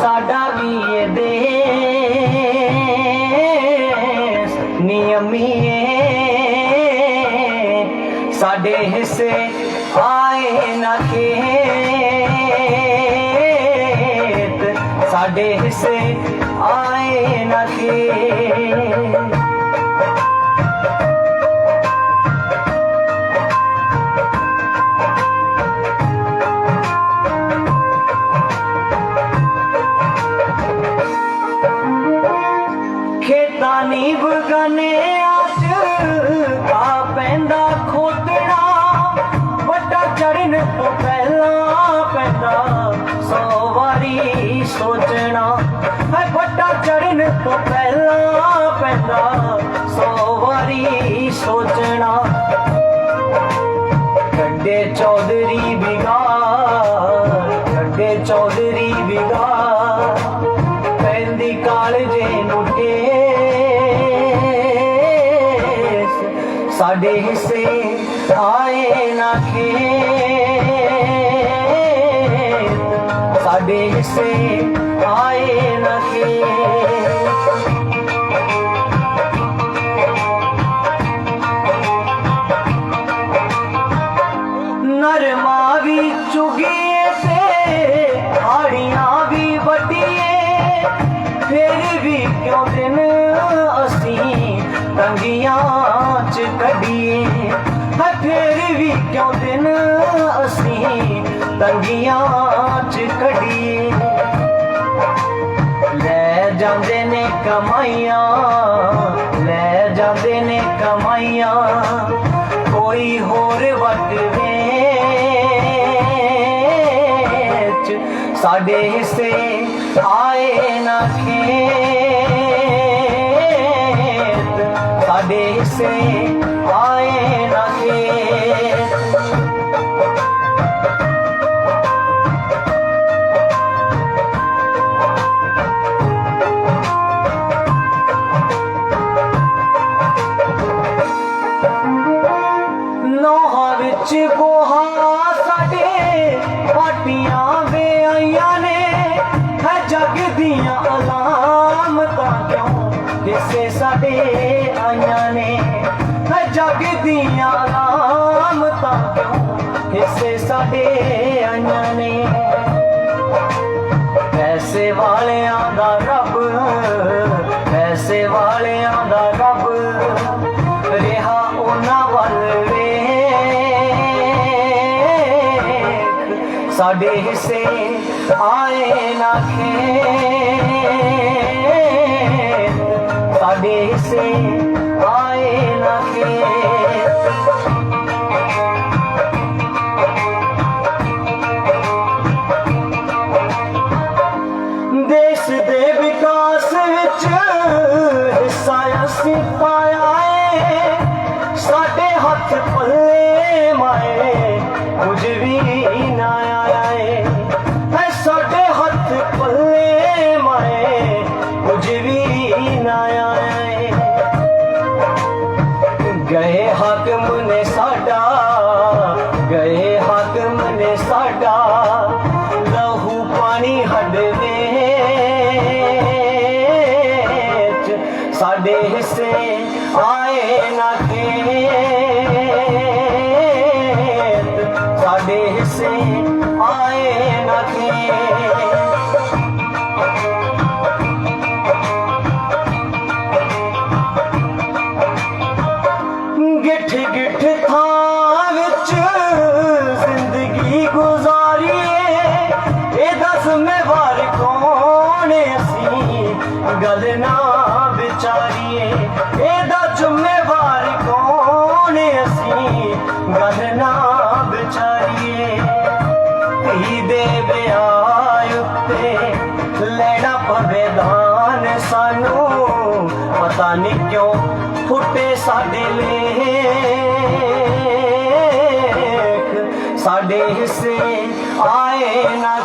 ਸਾਡਾ ਵੀ ਇਹ ਦੇਸ ਨਿਯਮੀਏ ਸਾਡੇ ਹਿੱਸੇ ਆਏ ਨਾ ਖੇਤ। ਸਾਡੇ ਹਿੱਸੇ ਵੱਡਾ ਤੋਂ ਪਹਿਲਾਂ ਪੈਂਦਾ, ਸੌ ਵਾਰੀ ਸੋਚਣਾ। ਹੈ ਵੱਡਾ ਚੜਨ ਤੋਂ ਪਹਿਲਾਂ ਪੈਂਦਾ, ਸੌ ਵਾਰੀ ਸੋਚਣਾ। ਕੱਡੇ ਚੌਧਰੀ ਬਿਗਾਰ ਕੱਡੇ ਚੌਧਰੀ ਬਿਗਾਰ ਪੈਂਦੀ ਕਾਲਜੇ ਨੂੰ ਸਾਡੇ ਹਿੱਸੇ ਆਏ ਨਾ ਕੇ ਕਿਉਂ ਦਿਨ ਅਸੀਂ ਤੰਗੀਆਂ ਚ ਕੱਢੀਏ ਹੈ ਫਿਰ ਵੀ ਕਿਉਂ ਦਿਨ ਅਸੀਂ ਤੰਗੀਆਂ ਚ ਕੱਢੀਏ? ਲੈ ਜਾਂਦੇ ਨੇ ਕਮਾਈਆਂ, ਲੈ ਜਾਂਦੇ ਨੇ ਕਮਾਈਆਂ, ਕੋਈ ਹੋਰ ਵਟ ਵਿੱਚ ਸਾਡੇ ਹਿੱਸੇ ਆਏ ਨਾ ਖੇਤ। ਸਾਡੇ ਹਿੱਸੇ ਦੀਆਂ ਕਿਉਂ ਕਿਸੇ ਸਾਡੇ ਆਈਆਂ ਨੇ ਹੈ ਜਗ ਦੀਆਂ ਅਲਾਮਤਾਂ ਕਿਉਂ ਕਿਸੇ ਸਾਡੇ ਆਈਆਂ ਨੇ। ਪੈਸੇ ਵਾਲਿਆਂ ਦਾ ਰੱਬ, ਪੈਸੇ ਵਾਲਿਆਂ ਦਾ ਰੱਬ, ਰਿਹਾ ਉਹਨਾਂ ਵੱਲ ਵੇਖ। ਸਾਡੇ ਹਿੱਸੇ ਆਏ ਨਾ ਖੇਤ ਸਾਡੇ ਹਿੱਸੇ Yeah. پاڻي هڏ حصي آئي حصي ਅਸੀਂ ਗੱਲ ਨਾ ਵਿਚਾਰੀਏ ਧੀ ਦੇ ਵਿਆਹ ਉੱਤੇ ਲੈਣਾ ਪਵੇ ਦਾਨ ਸਾਨੂੰ। ਪਤਾ ਨਹੀਂ ਕਿਉਂ ਫੁੱਟੇ ਸਾਡੇ ਲੇਖ। ਸਾਡੇ ਹਿੱਸੇ ਆਏ ਨਾ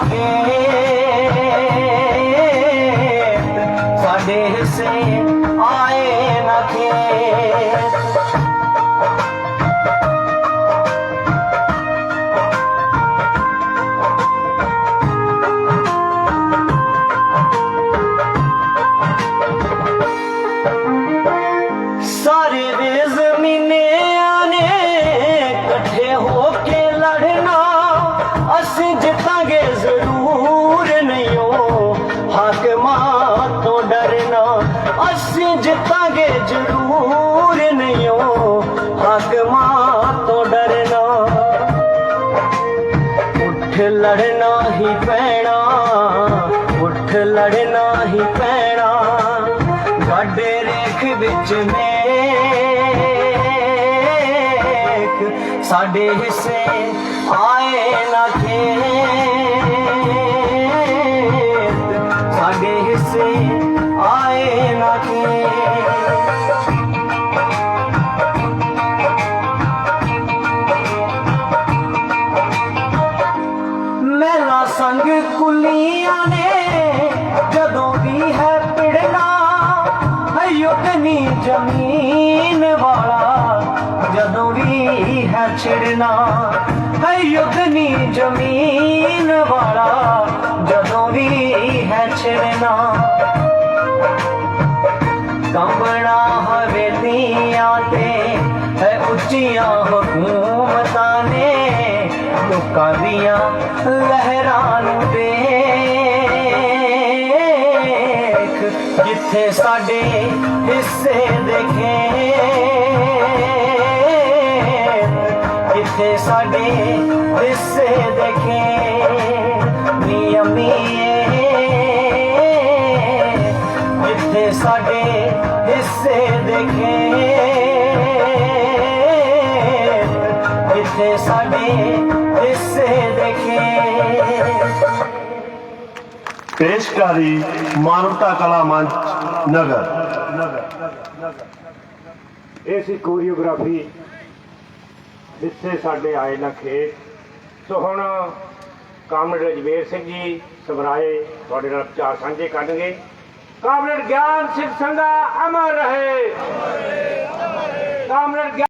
ਜ਼ਰੂਰ ਨਹੀਂ ਓ ਹਾਕਮਾਂ ਤੋਂ ਡਰਨਾ, ਉੱਠ ਲੜਨਾ ਹੀ ਪੈਣਾ, ਉੱਠ ਲੜਨਾ ਹੀ ਪੈਣਾ ਗਾਡੇ ਰੇਖ ਵਿੱਚ ਮੇਖ ਸਾਡੇ ਹਿੱਸੇ ਆਏ ਨਾ ਖੇਤ, ਸਾਡੇ ਹਿੱਸੇ ਕੁਲੀਆਂ ਨੇ ਜਦੋਂ ਵੀ ਹੈ ਪਿੜਨਾ ਹੈ ਜ਼ਮੀਨ ਵਾਲਾ। ਜਦੋਂ ਵੀ ਹੈ ਛਿੜਨਾ ਹੈ ਜ਼ਮੀਨ ਵਾਲਾ। ਜਦੋਂ ਵੀ ਹੈ ਛਿੜਨਾ। ਕੰਬਣਾ ਹਵੇਲੀਆਂ ਤੇ, ਹੈ ਉੱਚੀਆਂ ਹਕੂਮਤਾਂ ਨੇ। ਲੋਕਾਂ ਦੀਆਂ ਲਹਿਰਾਂ ਨੂੰ ਦੇਖ ਜਿੱਥੇ ਸਾਡੇ ਹਿੱਸੇ ਦੇਖੇ। ਜਿੱਥੇ ਸਾਡੇ ਹਿੱਸੇ ਦੇਖੇ। ਨੀ ਅੰਮੀਏ ਜਿੱਥੇ ਸਾਡੇ ਹਿੱਸੇ ਦੇਖੇ। ਜਿੱਥੇ ਸਾਡੇ ਹਿੱਸੇ ਦੇਖੇ। ਪੇਸ਼ਕਾਰੀ ਮਾਨਵਤਾ ਕਲਾ ਮੰਚ, ਨਗਰ। ਇਹ ਸੀ ਕੋਰੀਓਗ੍ਰਾਫੀ, ਜਿੱਥੇ ਸਾਡੇ ਆਏ ਨਾ ਖੇਤ। ਸੋ ਹੁਣ ਕਾਮਰੇਡ ਰਜਵੇਰ ਸਿੰਘ ਜੀ ਸਮਰਾਏ ਤੁਹਾਡੇ ਨਾਲ ਵਿਚਾਰ ਸਾਂਝੇ ਕਰਨਗੇ। ਕਾਮਰੇਡ ਗਿਆਨ ਸਿੰਘ ਸੰਘਾ ਅਮਰ ਰਹੇ। ਕਾਮਰੇਡ ਗਿਆਨ